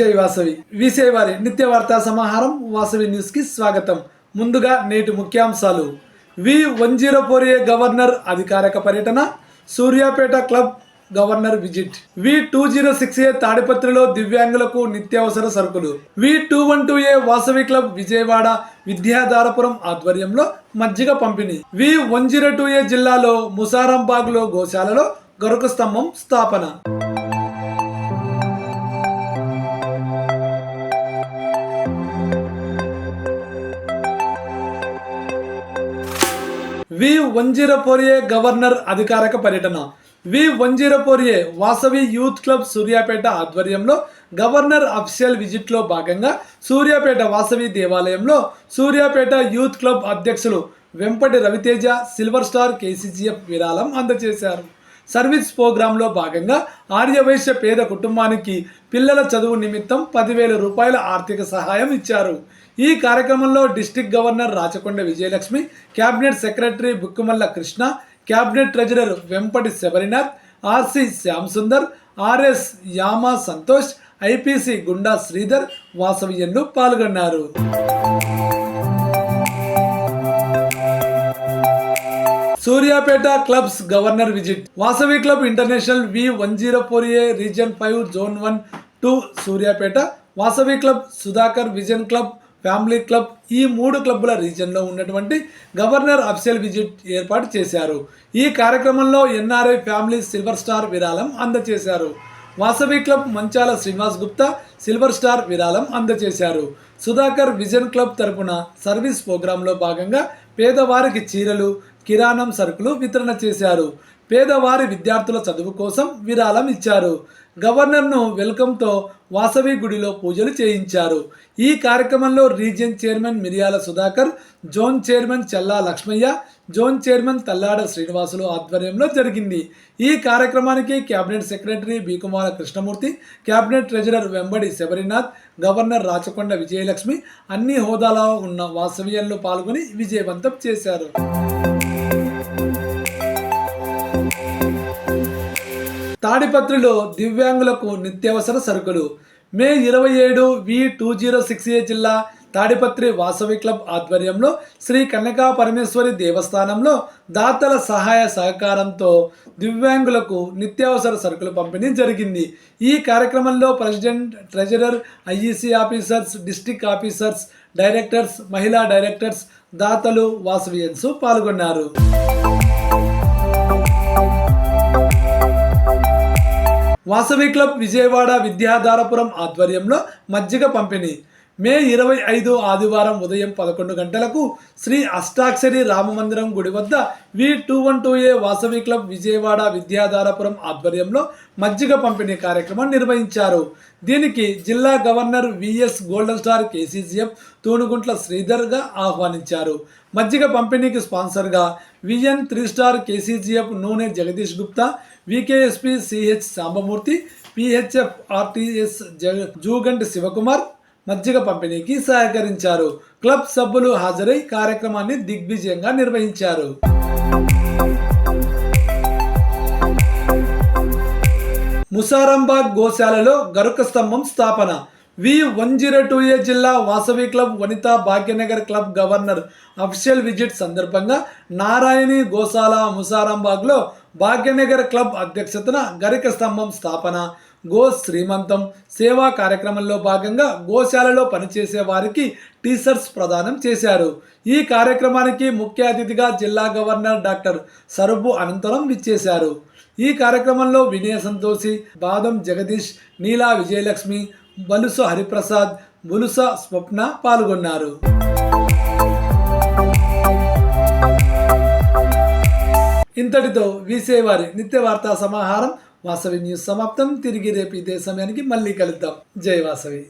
జై వాసవి. వీసే వారి నిత్య వార్తా సమాహారం వాసవి న్యూస్కి స్వాగతం. ముందుగా నేటి ముఖ్యాంశాలు. V one zero four A governor అధికారిక పర్యటన Suryapet club governor visit. V two zero six A తాడిపత్రిలో దివ్యాంగులకు నిత్యావసర సరుకులు. V two one two A Vasavi club Vijayawada Vidyadharapuram ఆధ్వర్యంలో మజ్జిగ పంపిణీ. V one zero two A జిల్లాలో ముసారంబాగ్లో గోశాలలో గరుక స్తంభం స్థాపన. V one zero four A governor అధికారిక పర్యటన. V one zero four A Vasavi youth club Suryapet ఆధ్వర్యంలో గవర్నర్ అఫిషియల్ విజిట్లో భాగంగా సూర్యాపేట వాసవి దేవాలయంలో సూర్యాపేట యూత్ క్లబ్ అధ్యక్షులు Vempati Raviteja silver star KCGF విరాళం అందజేశారు. సర్వీస్ ప్రోగ్రాంలో భాగంగా ఆర్యవైశ్య పేద కుటుంబానికి పిల్లల చదువు నిమిత్తం పదివేల రూపాయల ఆర్థిక సహాయం ఇచ్చారు. ఈ కార్యక్రమంలో district governor Rachakonda Vijayalakshmi cabinet secretary Bukkumalla Krishna cabinet treasurer Vempati Sabarinath RC Shyam Sundar RS Yama Santosh IPC Gunda Sridhar వాసవియన్లు పాల్గొన్నారు. Suryapet clubs governor visit. Vasavi club international V one zero four A region five zone one two Suryapet. Vasavi club Sudhakar vision club family club ఈ మూడు క్లబ్ల రీజన్లో ఉన్నటువంటి governor official visit ఏర్పాటు చేశారు. ఈ కార్యక్రమంలో NRI family silver star విరాళం అందజేశారు Vasavi club Manchala Srinivas Gupta silver star విరాళం అందజేశారు సుధాకర్ విజన్ క్లబ్ తరపున సర్వీస్ ప్రోగ్రాంలో భాగంగా పేదవారికి చీరలు కిరాణం సరుకులు వితరణ చేశారు. పేదవారి విద్యార్థుల చదువు కోసం విరాళం ఇచ్చారు. గవర్నర్ను వెల్కమ్తో వాసవి గుడిలో పూజలు చేయించారు. ఈ కార్యక్రమంలో region chairman Miriyala Sudhakar zone chairman Challa Lakshmaiah zone chairman Tallada Srinivasulu ఆధ్వర్యంలో జరిగింది. ఈ కార్యక్రమానికి cabinet secretary బీకుమార Krishnamurthy cabinet treasurer Vembadi Sabarinath governor Rachakonda Vijayalakshmi అన్ని హోదాలో ఉన్న వాసవ్యంలో పాల్గొని విజయవంతం చేశారు. తాడిపత్రిలో దివ్యాంగులకు నిత్యావసర సరుకులు. మే ఇరవై ఏడు V two zero six A జిల్లా తాడిపత్రి వాసవి క్లబ్ ఆధ్వర్యంలో శ్రీ కన్యకా పరమేశ్వరి దేవస్థానంలో దాతల సహాయ సహకారంతో దివ్యాంగులకు నిత్యావసర సరుకులు పంపిణీ జరిగింది. ఈ కార్యక్రమంలో president treasurer IEC officers district officers directors మహిళా డైరెక్టర్స్ దాతలు వాసవియన్స్ పాల్గొన్నారు. వాసవి క్లబ్ విజయవాడ విద్యాధారపురం ఆధ్వర్యంలో మజ్జిగ పంపిణీ. మే ఇరవై ఐదు ఆదివారం ఉదయం పదకొండు గంటలకు శ్రీ అష్టాక్షరి రామమందిరం గుడి వద్ద V two one two A Vasavi club Vijayawada Vidyadharapuram ఆధ్వర్యంలో మజ్జిగ పంపిణీ కార్యక్రమం నిర్వహించారు. దీనికి జిల్లా governor VS golden star KCGF Tunuguntla శ్రీధర్గా ఆహ్వానించారు. మజ్జిగ పంపిణీకి స్పాన్సర్గా VN three star KCGF Noone Jagadish Gupta VKSP CH Sambamurthy PHF RTS జగ జూగంటి శివకుమార్ మజ్జిగ పంపిణీకి సహకరించారు. క్లబ్ సభ్యులు హాజరై కార్యక్రమాన్ని దిగ్విజయంగా నిర్వహించారు. ముసారంబాగ్ గోశాలలో గరుక స్తంభం స్థాపన. V one zero two A జిల్లా Vasavi club Vanitha Bhagyanagar club governor official visit సందర్భంగా నారాయణి గోశాల ముసారంబాగ్లో భాగ్యనగర్ క్లబ్ అధ్యక్షతన గరిక స్తంభం స్థాపన. గో శ్రీమంతం సేవా కార్యక్రమంలో భాగంగా గోశాలలో పనిచేసే వారికి టీషర్ట్స్ ప్రదానం చేశారు. ఈ కార్యక్రమానికి ముఖ్య అతిథిగా జిల్లా గవర్నర్ డాక్టర్ సరుబు అనంతరం విచ్చేశారు. ఈ కార్యక్రమంలో వినయ సంతోషి బాదం జగదీష్ నీలా విజయలక్ష్మి బలుస హరిప్రసాద్ బులుస స్వప్న పాల్గొన్నారు. ఇంతటితో వీసేవారి నిత్య వార్తా సమాహారం వాసవి న్యూస్ సమాప్తం. తిరిగి రేపు ఇదే సమయానికి మళ్ళీ కలుద్దాం. జై వాసవి.